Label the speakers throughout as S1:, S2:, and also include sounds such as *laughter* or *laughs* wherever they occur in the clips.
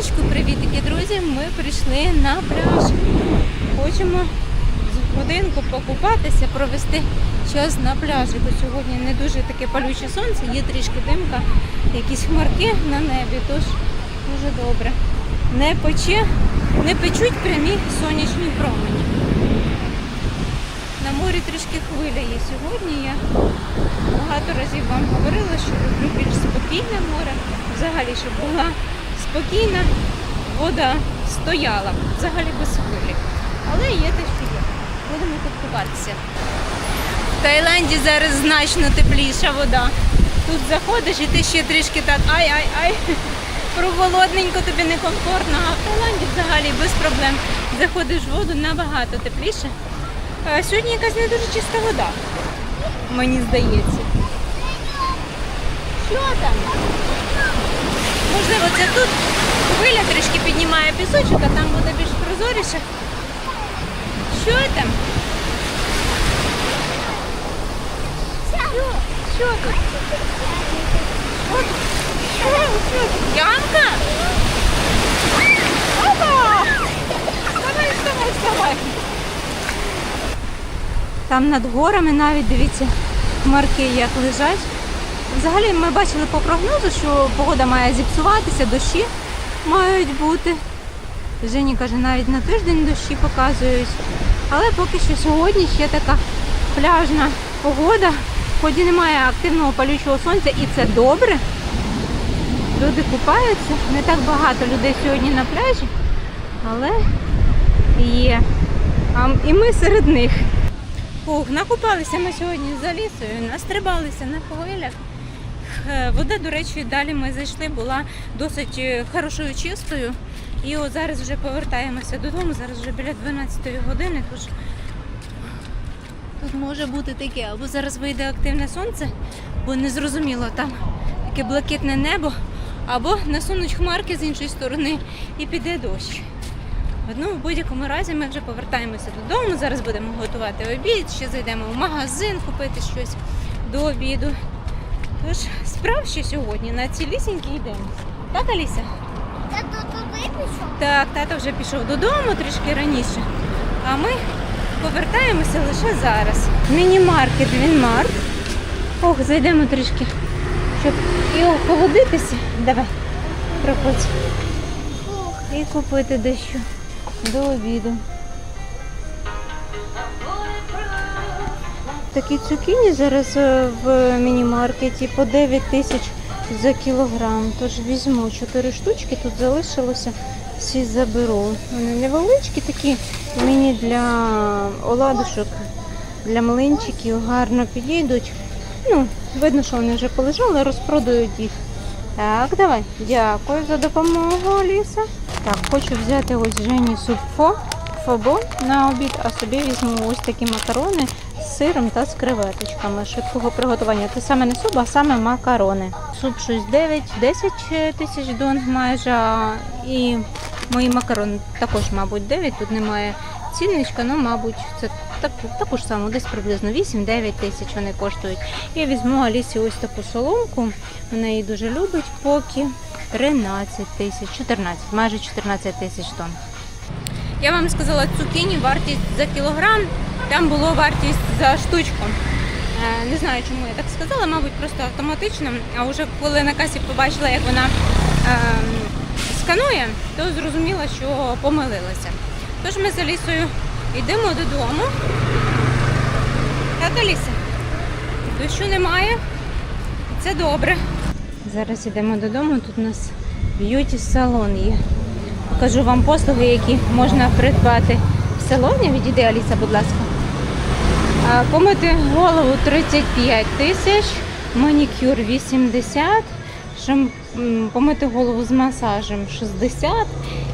S1: Раночку, привітики, друзі! Ми прийшли на пляж. Хочемо з годинку покупатися, провести час на пляжі. Бо сьогодні не дуже таке палюче сонце, є трішки димка, якісь хмарки на небі, тож дуже добре. Не пече, не печуть прямі сонячні промені. На морі трішки хвиля є сьогодні. Я багато разів вам говорила, що люблю більш спокійне море. Взагалі, щоб була спокійна, вода стояла, взагалі без хвилі. Але є те, що є. Будемо тут купатися. В Таїланді зараз значно тепліша вода. Тут заходиш і ти ще трішки так ай-ай-ай. Проволодненько тобі некомфортно, а в Таїланді взагалі без проблем. Заходиш в воду набагато тепліше. А сьогодні якась не дуже чиста вода, мені здається. Що там? Можливо, це тут хвиля трішки піднімає пісочок, а там буде більш прозоріше. Що там? Що? Що тут? Ямка? Опа! Вставай, вставай, вставай. Там над горами навіть дивіться хмарки як лежать. Взагалі ми бачили по прогнозу, що погода має зіпсуватися, дощі мають бути. Жені каже, навіть на тиждень дощі показують. Але поки що сьогодні ще така пляжна погода. Ході немає активного палючого сонця і це добре. Люди купаються. Не так багато людей сьогодні на пляжі, але є. І ми серед них. Ух, накупалися ми сьогодні за лісою, настрибалися на хвилях. Е, Вода, до речі, далі ми зайшли, була досить е, хорошою чистою. І от зараз вже повертаємося додому, зараз вже біля 12 години, тож тут може бути таке, або зараз вийде активне сонце, бо незрозуміло, там таке блакитне небо, або насунуть хмарки з іншої сторони і піде дощ. Ну, в будь-якому разі ми вже повертаємося додому. Зараз будемо готувати обід, ще зайдемо в магазин купити щось до обіду. Тож справ ще сьогодні на цілісінький день. Так, Аліся?
S2: Та то туди пішов?
S1: Так, тато вже пішов додому трішки раніше. А ми повертаємося лише зараз. Міні-маркет Вінмарт. Ох, зайдемо трішки, щоб і охолодитися. Давай, проходь. І купити дещо до обіду. Такі цукіні зараз е, в міні-маркеті по 9 тисяч за кілограм. Тож візьму 4 штучки, тут залишилося, всі заберу. Вони невеличкі такі, мені для оладушок, для млинчиків гарно підійдуть. Ну, видно, що вони вже полежали, розпродають їх. Так, давай. Дякую за допомогу, Аліса. Так, хочу взяти ось Жені супфо, фобо на обід, а собі візьму ось такі макарони сиром та з креветочками швидкого приготування. Це саме не суп, а саме макарони. Суп щось 9-10 тисяч дон майже. І мої макарони також, мабуть, 9. Тут немає цінничка, ну, мабуть, це так, таку ж саму, десь приблизно 8-9 тисяч вони коштують. Я візьму Алісі ось таку соломку. Вона її дуже любить, поки 13 тисяч, 14, майже 14 тисяч тонн. Я вам сказала цукіні вартість за кілограм, там було вартість за штучку. Е, Не знаю, чому я так сказала, мабуть, просто автоматично. А вже коли на касі побачила, як вона е, сканує, то зрозуміла, що помилилася. Тож ми з Алісою йдемо додому. Так, Аліса? Дощу немає. Це добре. Зараз йдемо додому. Тут у нас б'юті салон є. Покажу вам послуги, які можна придбати в салоні. Відійди, Аліса, будь ласка. Помити голову 35 тисяч, манікюр 80, помити голову з масажем 60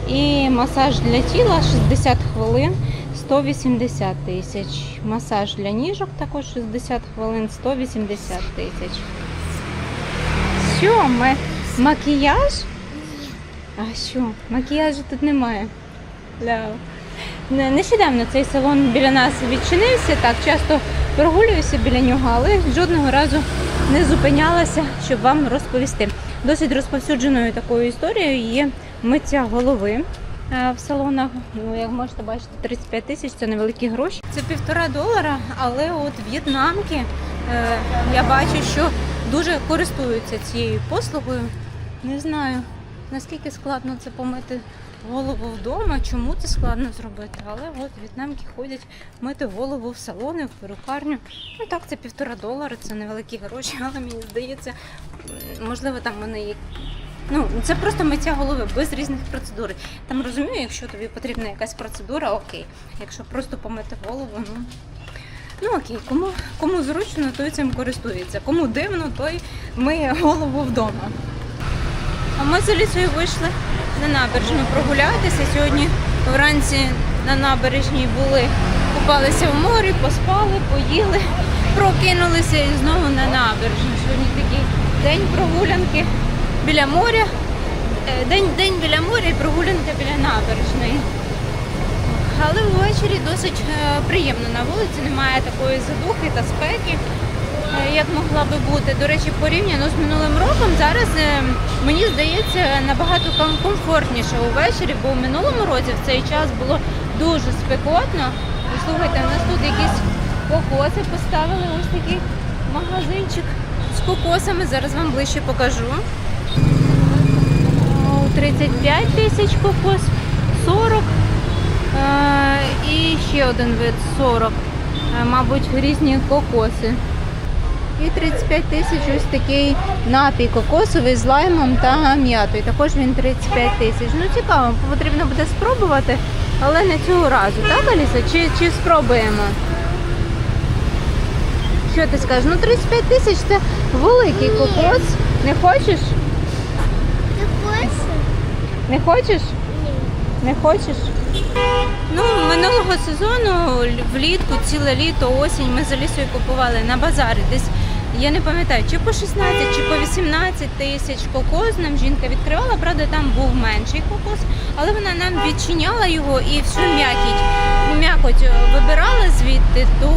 S1: і масаж для тіла 60 хвилин 180 тисяч. Масаж для ніжок також 60 хвилин 180 тисяч. Що? Макіяж? А що? Макіяжу тут немає. Да. Не- Нещодавно цей салон біля нас відчинився, так часто прогулююся біля нього, але жодного разу не зупинялася, щоб вам розповісти. Досить розповсюдженою такою історією є миття голови е, в салонах. Ну, як можете бачити, 35 тисяч це невеликі гроші. Це півтора долара, але от в'єтнамки е, я бачу, що дуже користуються цією послугою. Не знаю, наскільки складно це помити голову вдома, чому це складно зробити. Але от в'єтнамки ходять мити голову в салони, в перукарню. Ну так, це півтора долара, це невеликі гроші, *laughs* але мені здається, можливо, там вони. Ну, це просто миття голови без різних процедур. Там розумію, якщо тобі потрібна якась процедура, окей. Якщо просто помити голову, ну. Ну окей, кому, кому зручно, той цим користується. Кому дивно, той миє голову вдома. А ми з Алісою вийшли на набережну прогулятися. Сьогодні вранці на набережній були, купалися в морі, поспали, поїли, прокинулися і знову на набережну. Сьогодні такий день прогулянки біля моря. Е, День, день біля моря і прогулянка біля набережної. Але ввечері досить е, приємно на вулиці, немає такої задухи та спеки, як могла би бути. До речі, порівняно з минулим роком зараз е, мені здається набагато комфортніше увечері, бо в минулому році в цей час було дуже спекотно. Слухайте, у нас тут якісь кокоси поставили, ось такий магазинчик з кокосами. Зараз вам ближче покажу. 35 тисяч кокос, 40. Е, І ще один вид 40. Е, Мабуть, різні кокоси. І 35 тисяч ось такий напій кокосовий з лаймом та м'ятою. Також він 35 тисяч. Ну цікаво, потрібно буде спробувати, але не цього разу, так, Аліса? Чи, чи спробуємо? Що ти скажеш? Ну 35 тисяч це великий кокос. Не хочеш?
S2: Ти хочеш?
S1: Не хочеш?
S2: Ні.
S1: Не хочеш? Ну, минулого сезону влітку, ціле літо, осінь ми з Алісою купували на базарі. Десь я не пам'ятаю, чи по 16, чи по 18 тисяч кокос нам жінка відкривала. Правда, там був менший кокос, але вона нам відчиняла його і всю м'якіть, м'якоть е, вибирала звідти, то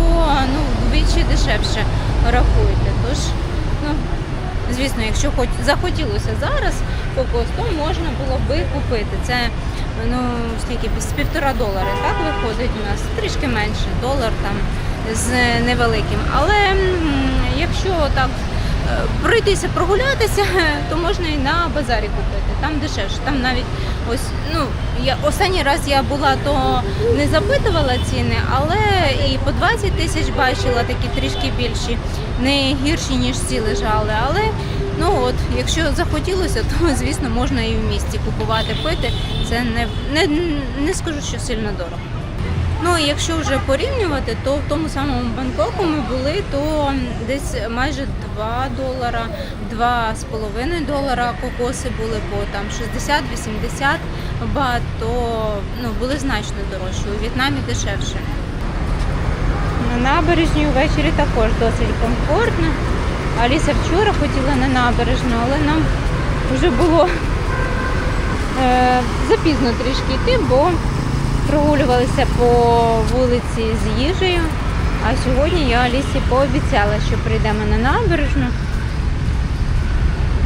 S1: ну, вдвічі дешевше рахуйте. Тож, ну, Звісно, якщо хоч захотілося зараз кокос, то можна було би купити. Це ну скільки з півтора долари. Так виходить у нас трішки менше, долар там з невеликим. Але м, якщо так е, пройтися, прогулятися, *laughs* то можна і на базарі купити. Там дешевше. Там навіть ось ну я останній раз я була, то не запитувала ціни, але і по 20 тисяч бачила такі трішки більші, не гірші ніж ці лежали. Але ну от, якщо захотілося, то звісно можна і в місті купувати, пити. Це не, не, не скажу, що сильно дорого. Ну, і якщо вже порівнювати, то в тому самому Бангкоку ми були, то десь майже 2 долара, 2,5 долара кокоси були по там 60-80 бат, то ну, були значно дорожчі. У В'єтнамі дешевше. На набережні ввечері також досить комфортно. Аліса вчора хотіла на набережну, але нам вже було е, запізно трішки йти, бо прогулювалися по вулиці з їжею. А сьогодні я Алісі пообіцяла, що прийдемо на набережну.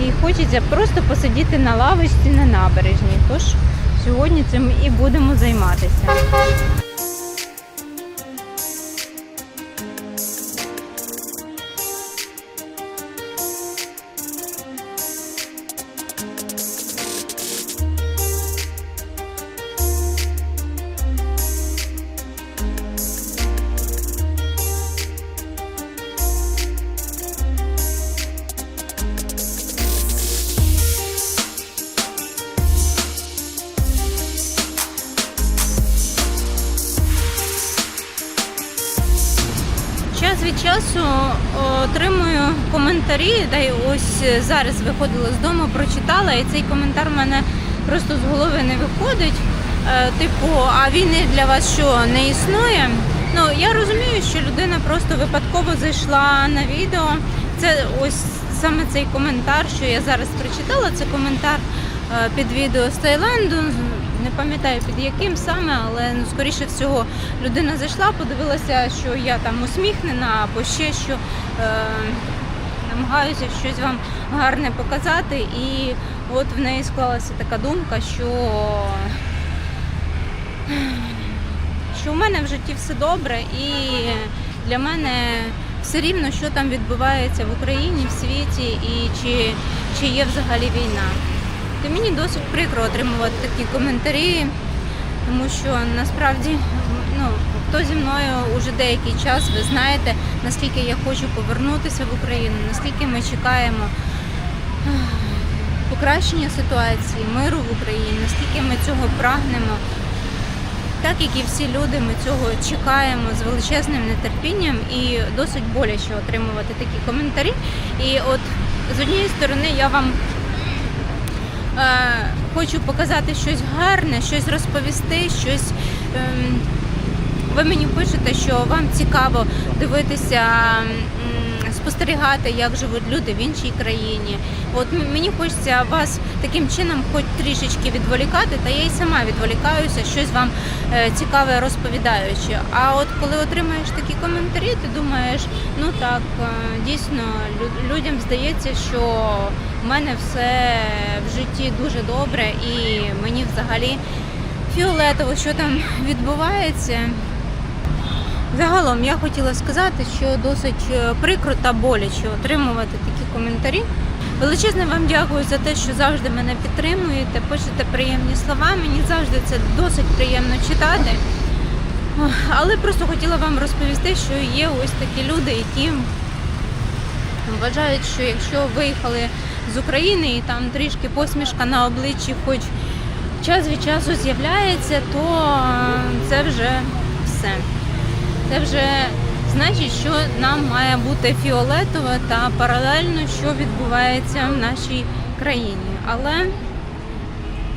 S1: І хочеться просто посидіти на лавочці на набережні. Тож сьогодні цим і будемо займатися. Часу отримую коментарі, та й ось зараз виходила з дому, прочитала, і цей коментар в мене просто з голови не виходить. Е, Типу, а війни для вас що не існує? Ну я розумію, що людина просто випадково зайшла на відео. Це ось саме цей коментар, що я зараз прочитала. Це коментар е, під відео з Таїланду. Не пам'ятаю під яким саме, але ну скоріше всього людина зайшла, подивилася, що я там усміхнена, або ще що. Е, намагаюся щось вам гарне показати. І от в неї склалася така думка, що, що в мене в житті все добре, і для мене все рівно, що там відбувається в Україні, в світі, і чи, чи є взагалі війна. То мені досить прикро отримувати такі коментарі, тому що насправді ну, хто зі мною уже деякий час, ви знаєте, наскільки я хочу повернутися в Україну, наскільки ми чекаємо покращення ситуації, миру в Україні, наскільки ми цього прагнемо. Так як і всі люди, ми цього чекаємо з величезним нетерпінням і досить боляче отримувати такі коментарі. І от з однієї сторони я вам хочу показати щось гарне, щось розповісти, щось. ем, ви мені пишете, що вам цікаво дивитися, спостерігати, як живуть люди в іншій країні. От мені хочеться вас таким чином, хоч трішечки відволікати, та я й сама відволікаюся, щось вам е, цікаве розповідаючи. А от коли отримаєш такі коментарі, ти думаєш, ну так, е, дійсно, лю- людям здається, що в мене все в житті дуже добре і мені взагалі фіолетово, що там *laughs* відбувається. Загалом я хотіла сказати, що досить е, прикро та боляче отримувати такі коментарі. Величезне вам дякую за те, що завжди мене підтримуєте, пишете приємні слова. Мені завжди це досить приємно читати. Але просто хотіла вам розповісти, що є ось такі люди, які вважають, що якщо виїхали з України і там трішки посмішка на обличчі, хоч час від часу з'являється, то е, це вже все. Це вже значить, що нам має бути фіолетово та паралельно, що відбувається в нашій країні. Але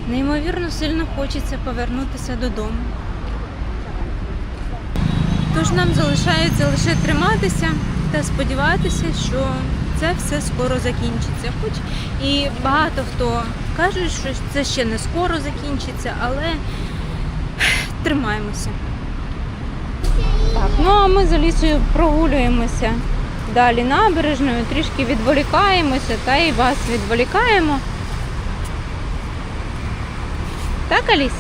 S1: неймовірно сильно хочеться повернутися додому. Тож нам залишається лише триматися та сподіватися, що це все скоро закінчиться. Хоч і багато хто каже, що це ще не скоро закінчиться, але тримаємося. Так, ну а ми з Алісою прогулюємося далі набережною, трішки відволікаємося та і вас відволікаємо. Так, Аліса?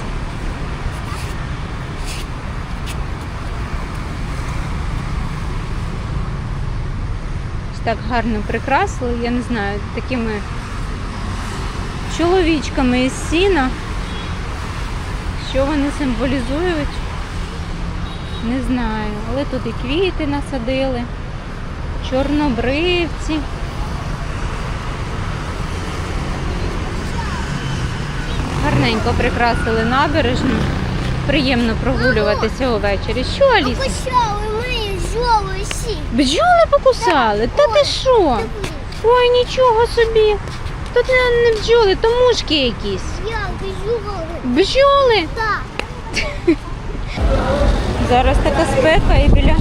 S1: Так гарно прикрасили, я не знаю, такими чоловічками із сіна. Що вони символізують? Не знаю, але тут і квіти насадили, чорнобривці. Гарненько прикрасили набережну. Приємно прогулюватися увечері. Що, Аліса?
S2: Покусали мої золосі.
S1: Бджоли покусали? Та ти що? Ой, нічого собі. Тут не, не бджоли, то мушки якісь.
S2: Я бежала.
S1: Бджоли?
S2: Так.
S1: Зараз така спека і біля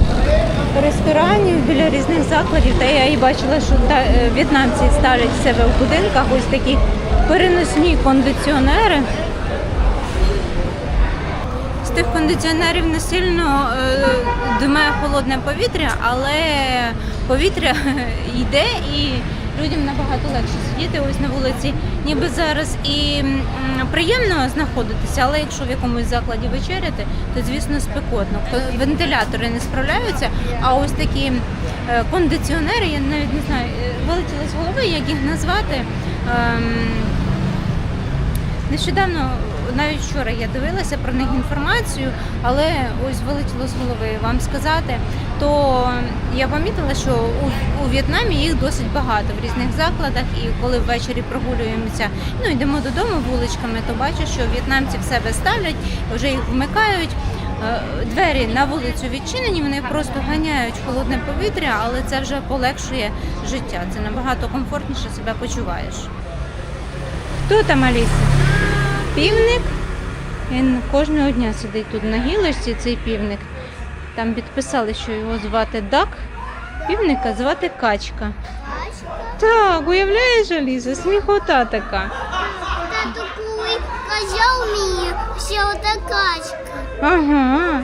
S1: ресторанів, біля різних закладів. Та я і бачила, що е, в'єтнамці ставлять себе в будинках ось такі переносні кондиціонери. З тих кондиціонерів не сильно е, дме холодне повітря, але повітря *laughs* йде і людям набагато легше сидіти ось на вулиці, ніби зараз. І приємно знаходитися, але якщо в якомусь закладі вечеряти, то звісно спекотно. Вентилятори не справляються, а ось такі е, кондиціонери, я навіть не знаю, е, вилетіли з голови, як їх назвати. Ем, Нещодавно, навіть вчора я дивилася про них інформацію, але ось вилетіло з голови вам сказати, то я помітила, що у, у В'єтнамі їх досить багато в різних закладах, і коли ввечері прогулюємося, ну йдемо додому вуличками, то бачу, що в'єтнамці в себе ставлять, вже їх вмикають. Е, Двері на вулицю відчинені, вони просто ганяють холодне повітря, але це вже полегшує життя. Це набагато комфортніше себе почуваєш. Хто там Аліса? Півник. Він кожного дня сидить тут на гілочці, цей півник. Там підписали, що його звати Дак. Півника звати Качка.
S2: Качка.
S1: Так, уявляєш, Аліса, сміхота така.
S2: Тато, коли казав мені, ще ота качка.
S1: Ага,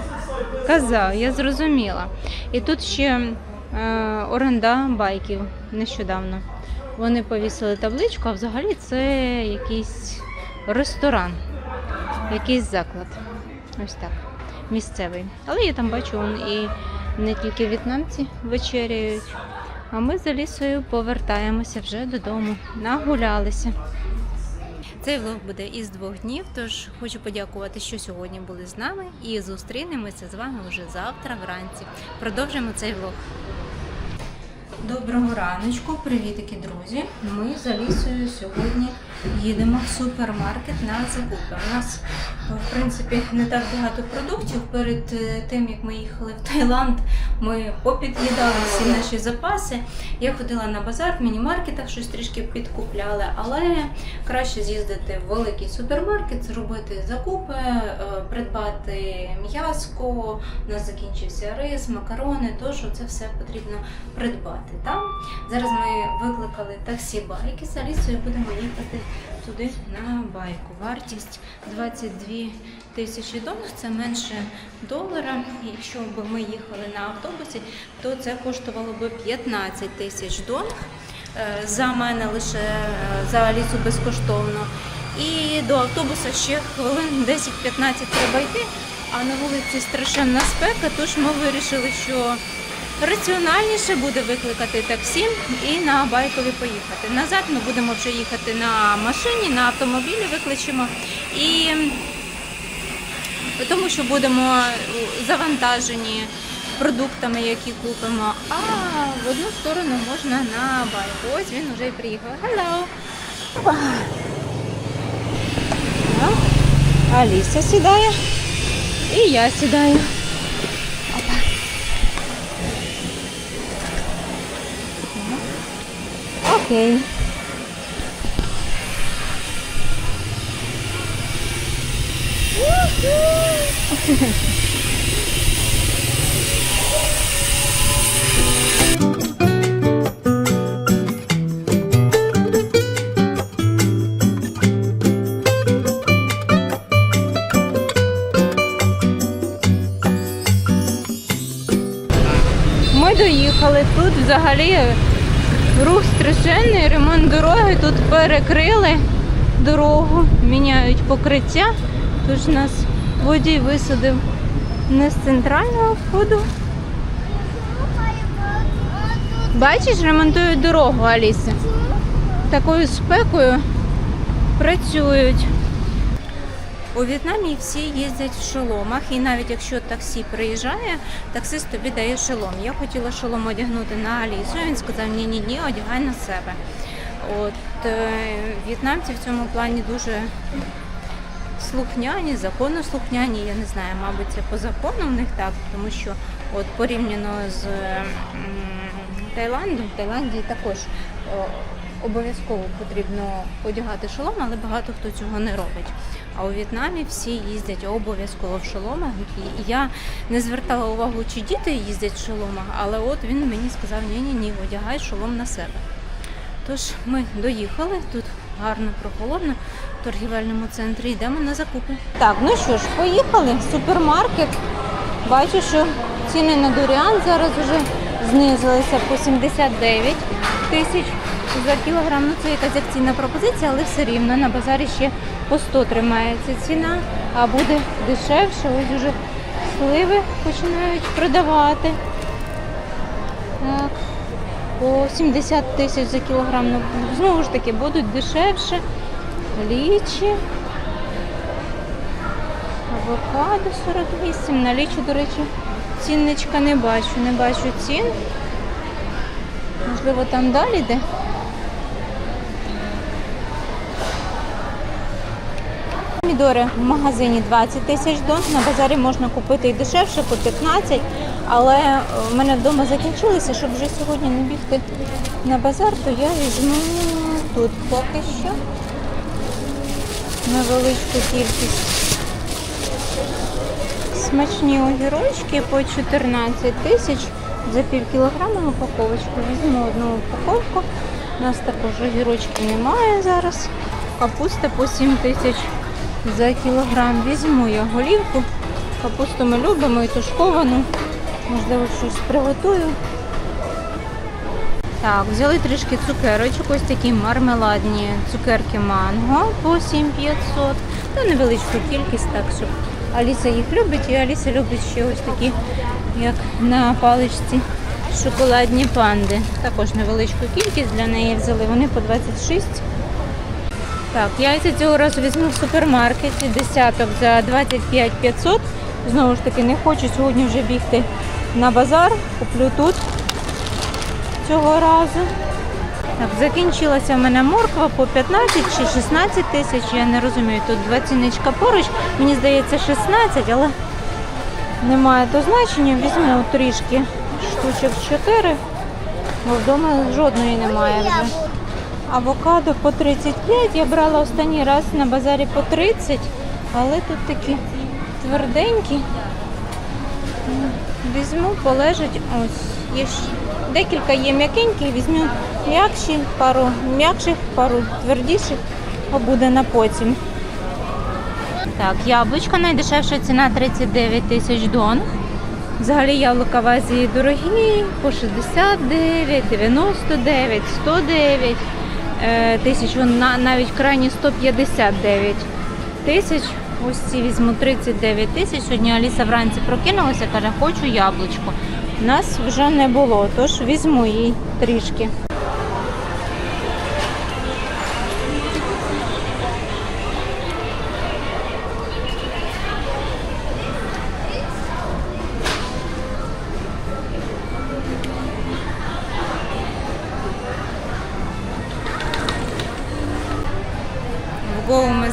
S1: казав, я зрозуміла. І тут ще е, оренда байків нещодавно. Вони повісили табличку, а взагалі це якийсь ресторан, якийсь заклад. Ось так. Місцевий. Але я там бачу он і не тільки в'єтнамці вечеряють. А ми за лісою повертаємося вже додому. Нагулялися. Цей влог буде із двох днів, тож хочу подякувати, що сьогодні були з нами, і зустрінемося з вами вже завтра вранці. Продовжимо цей влог. Доброго раночку, привітики, друзі. Ми за лісою сьогодні їдемо в супермаркет на закупи. У нас, в принципі, не так багато продуктів. Перед е, тим, як ми їхали в Таїланд, ми попід'їдали всі наші запаси. Я ходила на базар в міні-маркетах, щось трішки підкупляли, але краще з'їздити в великий супермаркет, зробити закупи, е, придбати м'яско. У нас закінчився рис, макарони, тож це все потрібно придбати там. Зараз ми викликали таксі байки за лісою, будемо їхати туди на байку. Вартість 22 тисячі доларів, це менше долара. Якщо б ми їхали на автобусі, то це коштувало б 15 тисяч доларів. Е, За мене лише е, за лісу безкоштовно. І до автобуса ще хвилин 10-15 треба йти. А на вулиці страшенна спека, тож ми вирішили, що раціональніше буде викликати таксі і на байкові поїхати. Назад ми будемо вже їхати на машині, на автомобілі викличемо. І тому що будемо завантажені продуктами, які купимо. А в одну сторону можна на байку. Ось він вже і приїхав. Hello! Аліса сідає. І я сідаю. Окей. Ми доїхали. Тут взагалі рух страшенний, ремонт дороги. Тут перекрили дорогу, міняють покриття. Тож нас водій висадив не з центрального входу. Бачиш, ремонтують дорогу, Аліса. Такою спекою працюють. У В'єтнамі всі їздять в шоломах, і навіть якщо таксі приїжджає, таксист тобі дає шолом. Я хотіла шолом одягнути на Алісу. Він сказав: ні, ні, ні, одягай на себе. От е, в'єтнамці в цьому плані дуже слухняні, законослухняні. Я не знаю, мабуть, це по закону в них так, тому що от порівняно з Таїландом, в Таїланді також обов'язково потрібно одягати шолом, але багато хто цього не робить. А у В'єтнамі всі їздять обов'язково в шоломах. Я не звертала увагу, чи діти їздять в шоломах, але от він мені сказав, ні, ні, ні, одягай шолом на себе. Тож ми доїхали, тут гарно прохолодно в торгівельному центрі йдемо на закупи. Так, ну що ж, поїхали. Супермаркет. Бачу, що ціни на дуріан зараз вже знизилися по 79 тисяч за кілограм. Ну це якась акційна пропозиція, але все рівно на базарі ще по 100 тримається ціна, а буде дешевше. Ось вже сливи починають продавати. Так по 70 тисяч за кілограм. Ну, знову ж таки, будуть дешевше. Лічі. Авокадо 48. На лічі, до речі, цінничка не бачу. Не бачу цін. Можливо, там далі де. Помідори в магазині 20 тисяч дон. На базарі можна купити і дешевше по 15, але е, в мене вдома закінчилися, щоб вже сьогодні не бігти на базар, то я візьму тут поки що невеличку кількість. Смачні огірочки по 14 тисяч за пів кілограма упаковочку. Візьму одну упаковку. У нас також огірочки немає зараз. Капуста по 7 тисяч за кілограм. Візьму я голівку. Капусту ми любимо і тушковану. Можливо, щось приготую. Так, взяли трішки цукерочок, ось такі мармеладні цукерки манго по 7500. Та невеличку кількість, так щоб Аліса їх любить, і Аліса любить ще ось такі, як на паличці, шоколадні панди. Також невеличку кількість для неї взяли. Вони по 26. Так, яйця цього разу візьму в супермаркеті. Десяток за 25 500. Знову ж таки, не хочу сьогодні вже бігти на базар. Куплю тут цього разу. Так, закінчилася в мене морква по 15 чи 16 тисяч. Я не розумію. Тут два ціничка поруч. Мені здається 16, але немає то значення. Візьму трішки штучок 4, бо вдома жодної немає вже. Авокадо по 35. Я брала останній раз на базарі по 30, але тут такі тверденькі. Візьму, полежать. Ось є декілька є м'якеньких, візьму м'якші, пару м'якших, пару твердіших, а буде на потім. Так, яблучко найдешевша ціна 39 тисяч дон. Взагалі яблука в Азії дорогі, по 69, 99, 109 е, тисяч, вон на- навіть крайні 159 тисяч. Ось ці візьму 39 тисяч. Сьогодні Аліса вранці прокинулася, каже, хочу яблучко. Нас вже не було, тож візьму їй трішки.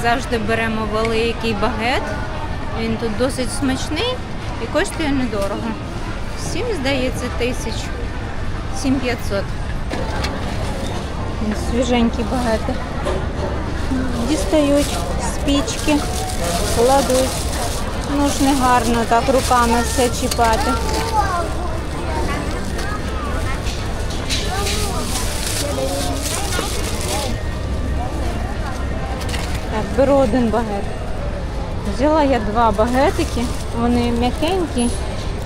S1: Завжди беремо великий багет. Він тут досить смачний і коштує недорого. 7, здається, тисяч. 7500. Він Свіженькі багети. Дістають спічки, кладуть. Ну ж не гарно так руками все чіпати. Беру один багет. Взяла я два багетики, вони м'якенькі,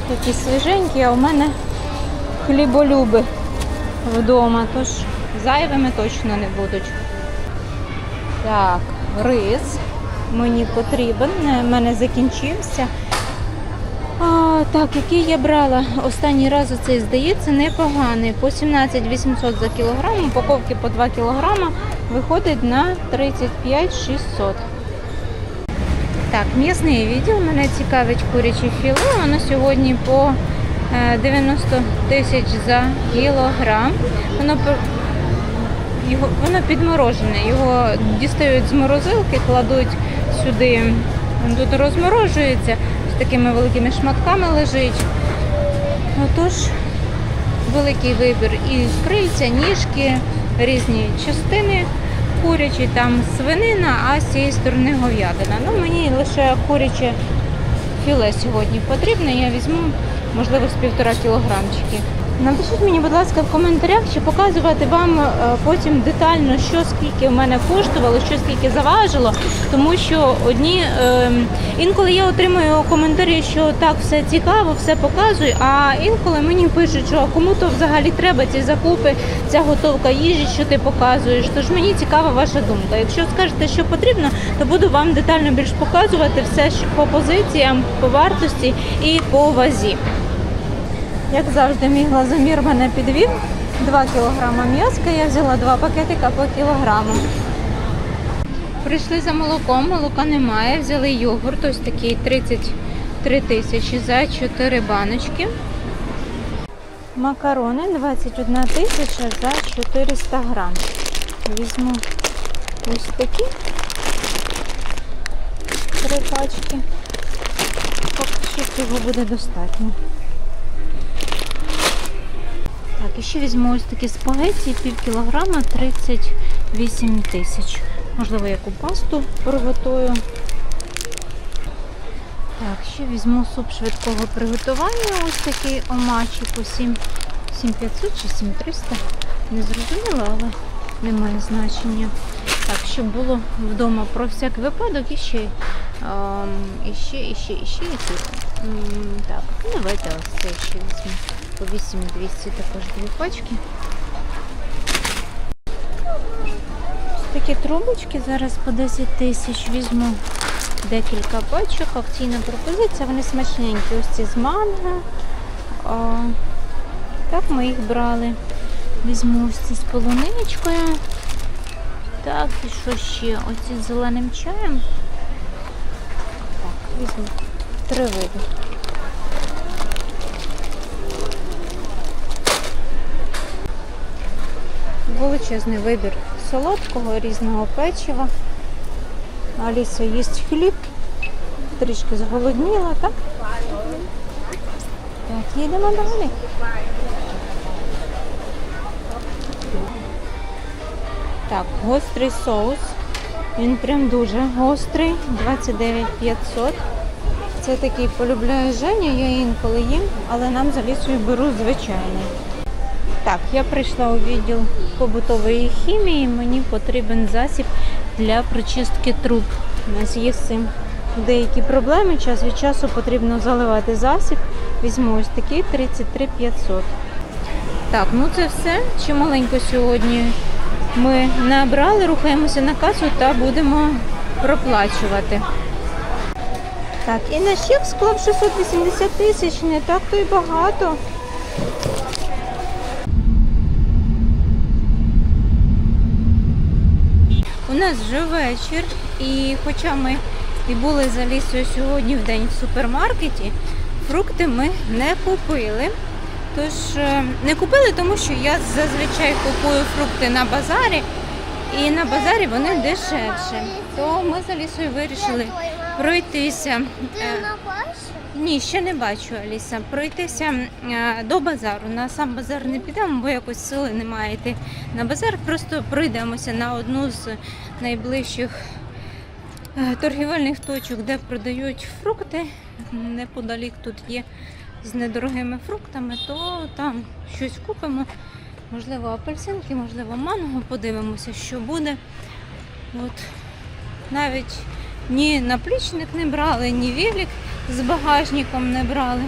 S1: такі свіженькі, а у мене хліболюби вдома, тож зайвими точно не будуть. Так, рис мені потрібен, у мене закінчився. А, так, який я брала останній раз оцей, здається, непоганий. По 17 800 за кілограм, упаковки по 2 кілограма виходить на 35 600. Так, м'ясний відділ мене цікавить куряче філе. Воно сьогодні по е, 90 тисяч за кілограм. Воно його, воно підморожене. Його дістають з морозилки, кладуть сюди. Тут розморожується, з такими великими шматками лежить. Отож, великий вибір і крильця, ніжки, різні частини курячі, там свинина, а з цієї сторони говядина. Ну, мені лише куряче філе сьогодні потрібно. Я візьму, можливо, з півтора кілограмчики. Напишіть мені, будь ласка, в коментарях, чи показувати вам е, потім детально, що скільки в мене коштувало, що скільки заважило, тому що одні е, інколи я отримую коментарі, що так все цікаво, все показую. А інколи мені пишуть, що кому то взагалі треба ці закупи, ця готовка їжі, що ти показуєш. Тож мені цікава ваша думка. Якщо скажете, що потрібно, то буду вам детально більш показувати все по позиціям, по вартості і по вазі. Як завжди, мій глазомір мене підвів. 2 кг м'яска, я взяла два пакетика по кілограму. Прийшли за молоком, молока немає. Взяли йогурт, ось такий 33 тисячі за 4 баночки. Макарони 21 тисяча за 400 грам. Візьму ось такі три пачки. Поки що цього буде достатньо. Так, і ще візьму ось такі спагетті, пів кілограма 38 тисяч. Можливо, яку пасту приготую. Так, ще візьму суп швидкого приготування. Ось такий омачі по 7500 чи 7300. Не зрозуміла, але не має значення. Так, щоб було вдома про всяк випадок і ще, ем, і ще, і ще, і ще. Так, ну давайте ось це ще візьму по 8200 також дві пачки. Такі трубочки, зараз по 10 тисяч візьму декілька пачок, акційна пропозиція, вони смачненькі, ось ці з манго. О, Так ми їх брали. Візьму ось ці з полуничкою. Так, і що ще? Оці з зеленим чаєм. Так, візьму три види. Величезний вибір солодкого, різного печива. Аліса їсть хліб. Трішки зголодніла, так? Так, їдемо далі. Так, гострий соус. Він прям дуже гострий. 29 500. Це такий полюбляє Женя, я інколи їм, але нам за лісою беру звичайний. Так, я прийшла у відділ побутової хімії. Мені потрібен засіб для прочистки труб. У нас є з цим деякі проблеми. Час від часу потрібно заливати засіб. Візьму ось такий 33 500. Так, ну це все. Чималенько сьогодні ми набрали, рухаємося на касу та будемо проплачувати. Так, і наш чек склав 680 тисяч, не так то й багато. У нас вже вечір, і хоча ми і були за лісою сьогодні в день в супермаркеті, фрукти ми не купили. Тож е, не купили, тому що я зазвичай купую фрукти на базарі, і на базарі вони дешевші. То ми за лісою вирішили пройтися. Ні, ще не бачу, Аліса. Пройтися е, до базару. На сам базар не підемо, бо якось сили немає йти на базар. Просто пройдемося на одну з найближчих е, торгівельних точок, де продають фрукти. Неподалік тут є з недорогими фруктами, то там щось купимо. Можливо, апельсинки, можливо, манго. Подивимося, що буде. От навіть ні наплічник не брали, ні велик з багажником не брали.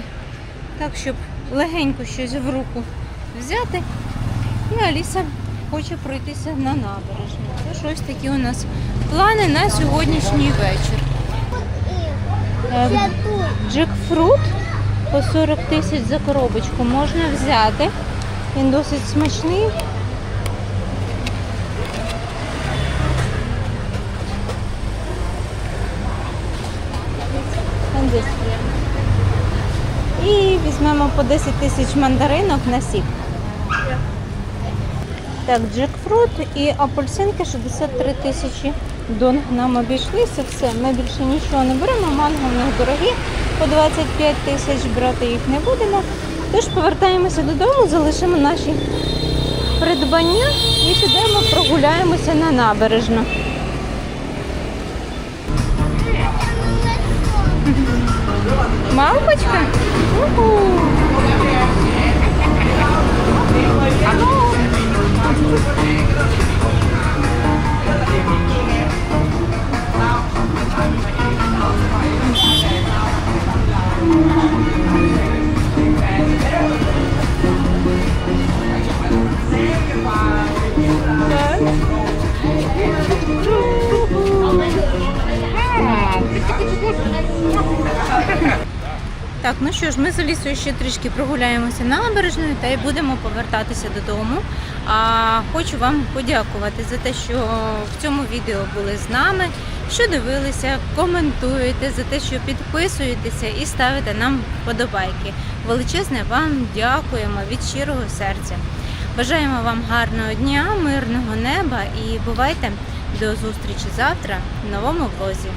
S1: Так, щоб легенько щось в руку взяти. І Аліса хоче пройтися на набережну. Тож ось такі у нас плани на сьогоднішній вечір.
S2: Це тут.
S1: Джекфрут по 40 тисяч за коробочку можна взяти. Він досить смачний. Он десь. І візьмемо по 10 тисяч мандаринок на сік. Так, джекфрут і апельсинки 63 тисячі донг нам обійшлися. Все, ми більше нічого не беремо. Манго в них дорогі, по 25 тисяч брати їх не будемо. Тож повертаємося додому, залишимо наші придбання і підемо прогуляємося на набережну. Мавпочка? Уху. Так, ну що ж, ми з Алісою ще трішки прогуляємося набережною та й будемо повертатися додому. А хочу вам подякувати за те, що в цьому відео були з нами, що дивилися, коментуєте, за те, що підписуєтеся і ставите нам вподобайки. Величезне вам дякуємо від щирого серця. Бажаємо вам гарного дня, мирного неба і бувайте до зустрічі завтра в новому влозі.